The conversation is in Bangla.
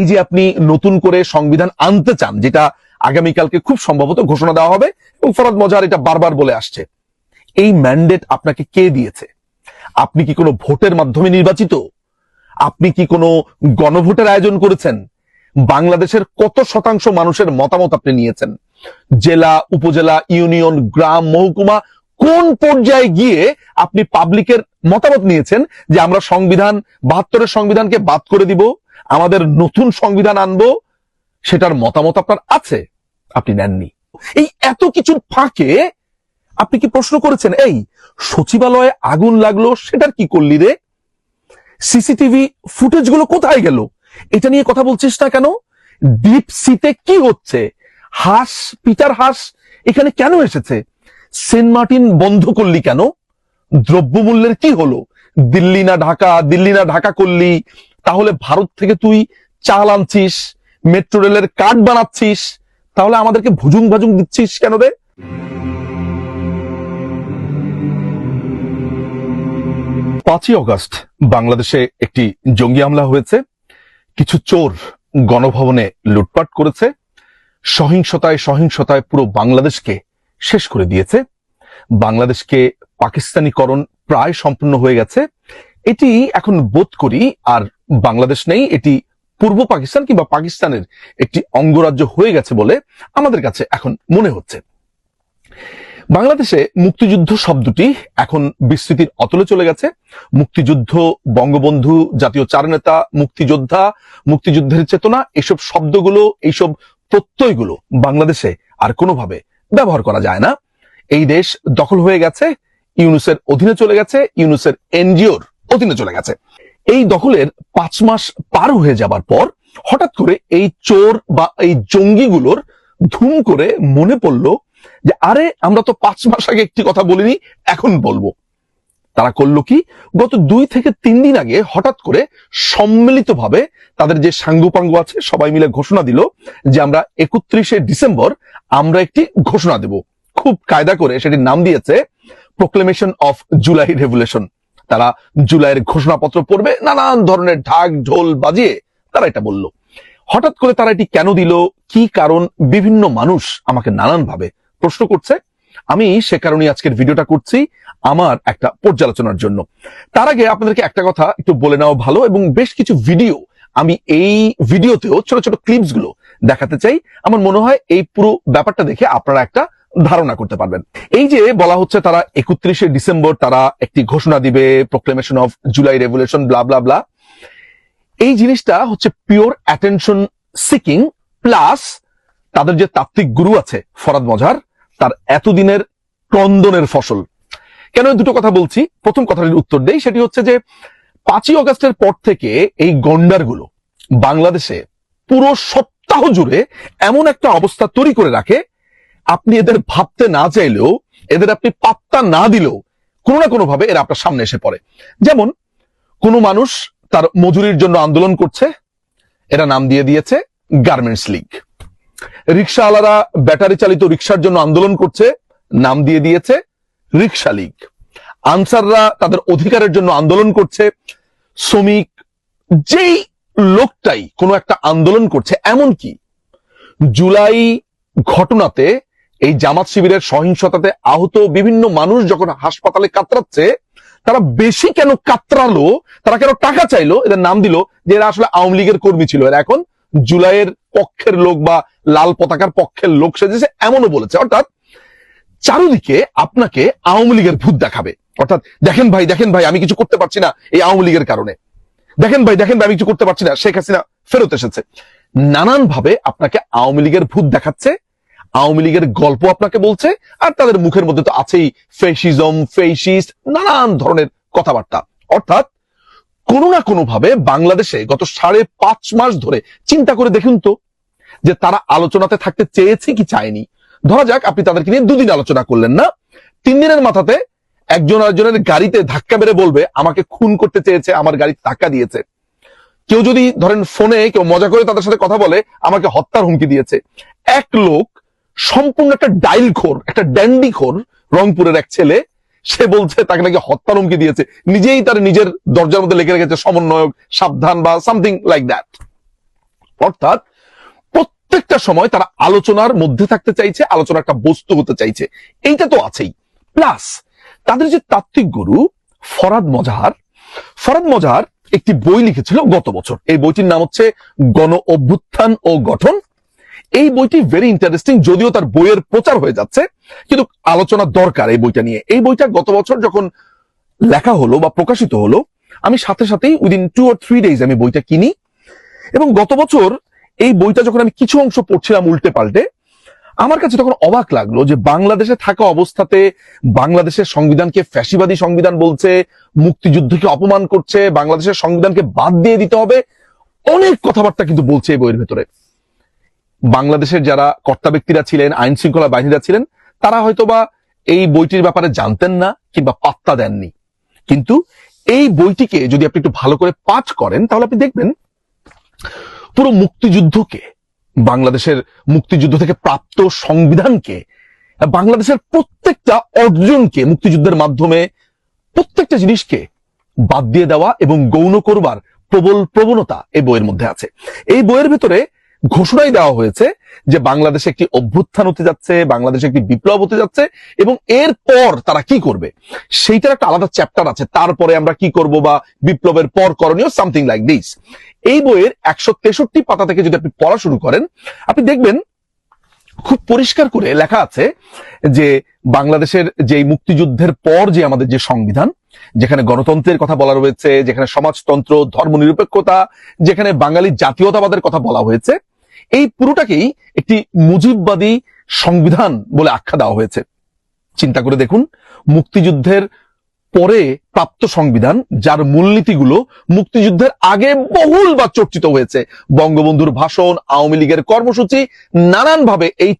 এই যে আপনি নতুন করে সংবিধান আনতে চান, যেটা আগামীকালকে খুব সম্ভবত ঘোষণা দেওয়া হবে এবং ফরাদ মজার এটা বারবার বলে আসছে, এই ম্যান্ডেট আপনাকে কে দিয়েছে? আপনি কি কোনো ভোটের মাধ্যমে নির্বাচিত? আপনি কি কোনো গণভোটের আয়োজন করেছেন? বাংলাদেশের কত শতাংশ মানুষের মতামত আপনি নিয়েছেন? জেলা, উপজেলা, ইউনিয়ন, গ্রাম, মহকুমা, কোন পর্যায়ে গিয়ে আপনি পাবলিকের মতামত নিয়েছেন যে আমরা সংবিধান, বাহাত্তরের সংবিধানকে বাদ করে দিব? আমাদের নতুন সংবিধান আনব, সেটার মতামত আপনার আছে, আপনি নেননি। এই এত কিছুর ফাঁকে আপনি কি প্রশ্ন করেছেন, এই সচিবালয়ে আগুন লাগল, সেটার কি করলি রে? সিসিটিভি ফুটেজগুলো কোথায় গেল? এটা নিয়ে কথা বলছিস না কেন? ডিপ সিতে কি হচ্ছে? হাঁস, পিটার হাঁস এখানে কেন এসেছে? সেন্ট মার্টিন বন্ধ করলি কেন? দ্রব্যমূল্যের কি হলো? দিল্লি না ঢাকা, দিল্লি না ঢাকা করলি তাহলে ভারত থেকে তুই চাল আনছিস, মেট্রো রেলের কার্ড বানাচ্ছিস, তাহলে আমাদেরকে ভুজুং ভাজুং দিচ্ছিস কেন রে? পাঁচই অগস্ট বাংলাদেশে একটি জঙ্গি হামলা হয়েছে। কিছু চোর গণভবনে লুটপাট করেছে। সহিংসতায় সহিংসতায় পুরো বাংলাদেশকে শেষ করে দিয়েছে। বাংলাদেশকে পাকিস্তানিকরণ প্রায় সম্পূর্ণ হয়ে গেছে। এটি এখন বোধ করি আর বাংলাদেশ নেই, এটি পূর্ব পাকিস্তান কিংবা পাকিস্তানের একটি অঙ্গরাজ্য হয়ে গেছে বলে আমাদের কাছে এখন মনে হচ্ছে। বাংলাদেশে মুক্তিযুদ্ধ শব্দটি এখন বিস্তৃতির অতলে চলে গেছে। মুক্তিযুদ্ধ, বঙ্গবন্ধু, জাতীয় চারনেতা, মুক্তিযোদ্ধা, মুক্তিযুদ্ধের চেতনা, এসব শব্দগুলো, এইসব প্রত্যয়গুলো বাংলাদেশে আর কোনোভাবে ব্যবহার করা যায় না। এই দেশ দখল হয়ে গেছে, ইউনুসের অধীনে চলে গেছে, ইউনুসের এনজিওর অধীনে চলে গেছে। এই দখলের পাঁচ মাস পার হয়ে যাবার পর হঠাৎ করে এই চোর বা এই জঙ্গিগুলোর ধুম করে মনে পড়ল যে, আরে, আমরা তো পাঁচ মাস আগে একটি কথা বলিনি, এখন বলব। তারা করল কি? গত দুই থেকে তিন দিন আগে হঠাৎ করে সম্মিলিতভাবে তাদের যে সাঙ্গুপাঙ্গু আছে, সবাই মিলে ঘোষণা দিল যে, আমরা একত্রিশে ডিসেম্বর আমরা একটি ঘোষণা দেব। খুব কায়দা করে সেটির নাম দিয়েছে প্রোক্লেমেশন অফ জুলাই রেভুলেশন তারা জুলাইয়ের ঘোষণাপত্র পড়বে, নানান ধরনের ঢাক ঢোল বাজিয়ে তারা এটা বলল। হঠাৎ করে তারা এটি কেন দিল? কি কারণ? বিভিন্ন মানুষ আমাকে নানান ভাবে প্রশ্ন করছে। আমি সে কারণে আজকের ভিডিওটা করছি আমার একটা পর্যালোচনার জন্য। তার আগে আপনাদেরকে একটা কথা একটু বলে নেওয়া ভালো এবং বেশ কিছু ভিডিও আমি এই ভিডিওতেও ছোট ছোট ক্লিপসগুলো দেখাতে চাই। আমার মনে হয় এই পুরো ব্যাপারটা দেখে আপনারা একটা ধারণা করতে পারবেন। এই যে বলা হচ্ছে তারা একত্রিশে ডিসেম্বর তারা একটি ঘোষণা দিবে proclamation of July revolution blah blah blah এই জিনিসটা হচ্ছে পিওর অ্যাটেনশন সিকিং প্লাস তাদের যে তাত্ত্বিক গুরু আছে ফরাদ মজার, তার এতদিনের ক্রন্দনের ফসল। কেন দুটো কথা বলছি? প্রথম কথাটির উত্তর দেই, সেটি হচ্ছে যে পাঁচই অগস্টের পর থেকে এই গন্ডারগুলো বাংলাদেশে পুরো সপ্তাহ জুড়ে এমন একটা অবস্থা তৈরি করে রাখে আপনি এদের ভাবতে না চাইলেও, এদের আপনি পাত্তা না দিলেও, কোনো না কোনো ভাবে এরা আপনার সামনে এসে পড়ে। যেমন, কোনো মানুষ তার মজুরির জন্য আন্দোলন করছে, এরা নাম দিয়ে দিয়েছে গার্মেন্টস লীগ রিক্সাওয়ালারা ব্যাটারি চালিত রিক্সার জন্য আন্দোলন করছে, নাম দিয়ে দিয়েছে রিক্সা লীগ। আনসাররা তাদের অধিকারের জন্য আন্দোলন করছে, শ্রমিক, যেই লোকটাই কোনো একটা আন্দোলন করছে এমন কি জুলাই ঘটনাতে এই জামাত শিবিরের সহিংসতাতে আহত বিভিন্ন মানুষ যখন হাসপাতালে কাতরাচ্ছে, তারা বেশি কেন কাতরালো? তারা কেন টাকা চাইলো? এদের নাম দিল যে এরা আসলে আওয়ামী লীগের কর্মী ছিল। এরা এখন জুলাইয়ের পক্ষের লোক বা লাল পতাকার পক্ষের লোক সেজেছে, এমনও বলেছে। অর্থাৎ চারুদিকে আপনাকে আওয়ামী লীগের ভূত দেখাবে। অর্থাৎ দেখেন ভাই দেখেন ভাই, আমি কিছু করতে পারছি না এই আওয়ামী লীগের কারণে। দেখেন ভাই দেখেন ভাই, আমি কিছু করতে পারছি না। শেখ হাসিনা ফেরত এসেছে। নানান ভাবে আপনাকে আওয়ামী লীগের ভূত দেখাচ্ছে। আওয়ামী লীগের গল্প আপনাকে বলছে, আর তাদের মুখের মধ্যে তো আছেই ফেসিজম ফেসিস্ট নানান ধরনের কথাবার্তা। অর্থাৎ, কোনো না কোনো ভাবে বাংলাদেশে গত সাড়ে পাঁচ মাস ধরে চিন্তা করে দেখুন তো, যে তারা আলোচনাতে থাকতে চেয়েছে কি চায়নি। ধরা যাক, আপনি তাদেরকে নিয়ে দুদিন আলোচনা করলেন না। তিন দিনের মাথাতে একজন আরেকজনের গাড়িতে ধাক্কা মেরে বলবে, আমাকে খুন করতে চেয়েছে, আমার গাড়িতে ধাক্কা দিয়েছে। কেউ যদি ধরেন ফোনে কেউ মজা করে তাদের সাথে কথা বলে, আমাকে হত্যার হুমকি দিয়েছে। এক লোক সম্পূর্ণ একটা ডাইল খোর, একটা ড্যান্ডি খোর রংপুরের এক ছেলে, সে বলছে তাকে নাকি হত্যার হুমকি দিয়েছে। নিজেই তার নিজের দরজার মধ্যে লিখে রেখেছে সমন্বয়ক, সাবধান বা সামথিং লাইক দ্যাট। অর্থাৎ প্রত্যেকটা সময় তারা আলোচনার মধ্যে থাকতে চাইছে আলোচনা একটা বস্তু হতে চাইছে। এইটা তো আছেই। প্লাস তাদের যে তাত্ত্বিক গুরু ফরাদ মজাহার ফরাদ মজাহার একটি বই লিখেছিল গত বছর। এই বইটির নাম হচ্ছে গণ অভ্যুত্থান ও গঠন। এই বইটি ভেরি ইন্টারেস্টিং যদিও তার বইয়ের প্রচার হয়ে যাচ্ছে, কিন্তু আলোচনা দরকার এই বইটা নিয়ে। এই বইটা গত বছর যখন লেখা হলো বা প্রকাশিত হলো, আমি সাথে সাথেই within two or three days আমি বইটা কিনি। এবং গত বছর এই বইটা যখন আমি কিছু অংশ পড়ছিলাম উল্টে পাল্টে আমার কাছে তখন অবাক লাগল যে বাংলাদেশে থাকা অবস্থাতে বাংলাদেশের সংবিধানকে ফ্যাসিবাদী সংবিধান বলছে, মুক্তিযুদ্ধকে অপমান করছে, বাংলাদেশের সংবিধানকে বাদ দিয়ে দিতে হবে, অনেক কথাবার্তা কিন্তু বলছে এই বইয়ের ভেতরে। বাংলাদেশের যারা কর্তা ব্যক্তিরা ছিলেন, আইন শৃঙ্খলা বাহিনীরা ছিলেন, তারা হয়তোবা এই বইটির ব্যাপারে জানতেন না কিংবা পাত্তা দেননি। কিন্তু এই বইটিকে যদি আপনি একটু ভালো করে পাঠ করেন, তাহলে আপনি দেখবেন পুরো মুক্তিযুদ্ধকে, বাংলাদেশের মুক্তিযুদ্ধ থেকে প্রাপ্ত সংবিধানকে, বাংলাদেশের প্রত্যেকটা অর্জনকে মুক্তিযুদ্ধের মাধ্যমে প্রত্যেকটা জিনিসকে বাদ দিয়ে দেওয়া এবং গৌণ করবার প্রবল প্রবণতা এই বইয়ের মধ্যে আছে। এই বইয়ের ভিতরে ঘোষণাই দেওয়া হয়েছে যে বাংলাদেশে একটি অভ্যুত্থান হতে যাচ্ছে, বাংলাদেশে একটি বিপ্লব হতে যাচ্ছে এবং এরপর তারা কি করবে? সেইটার একটা আলাদা চ্যাপ্টার আছে। তারপরে আমরা কি করব বা বিপ্লবের পর করণীয় সামথিং লাইক দিস এই বইয়ের একশো তেষট্টি পাতা থেকে যদি আপনি পড়া শুরু করেন, আপনি দেখবেন খুব পরিষ্কার করে লেখা আছে যে বাংলাদেশের যে মুক্তিযুদ্ধের পর যে আমাদের যে সংবিধান, যেখানে গণতন্ত্রের কথা বলা রয়েছে, যেখানে সমাজতন্ত্র, ধর্মনিরপেক্ষতা, যেখানে বাঙালি জাতীয়তাবাদের কথা বলা হয়েছে এই পুরোটাকেই একটি মুজিববাদী সংবিধান বলে আখ্যা দেওয়া হয়েছে। চিন্তা করে দেখুন, মুক্তিযুদ্ধের পরে প্রাপ্ত সংবিধান, যার মূলনীতিগুলো মুক্তিযুদ্ধের আগে বহুল বা চর্চিত হয়েছে। বঙ্গবন্ধুর ভাষণ, আওয়ামী লীগের কর্মসূচি, নানানভাবে এই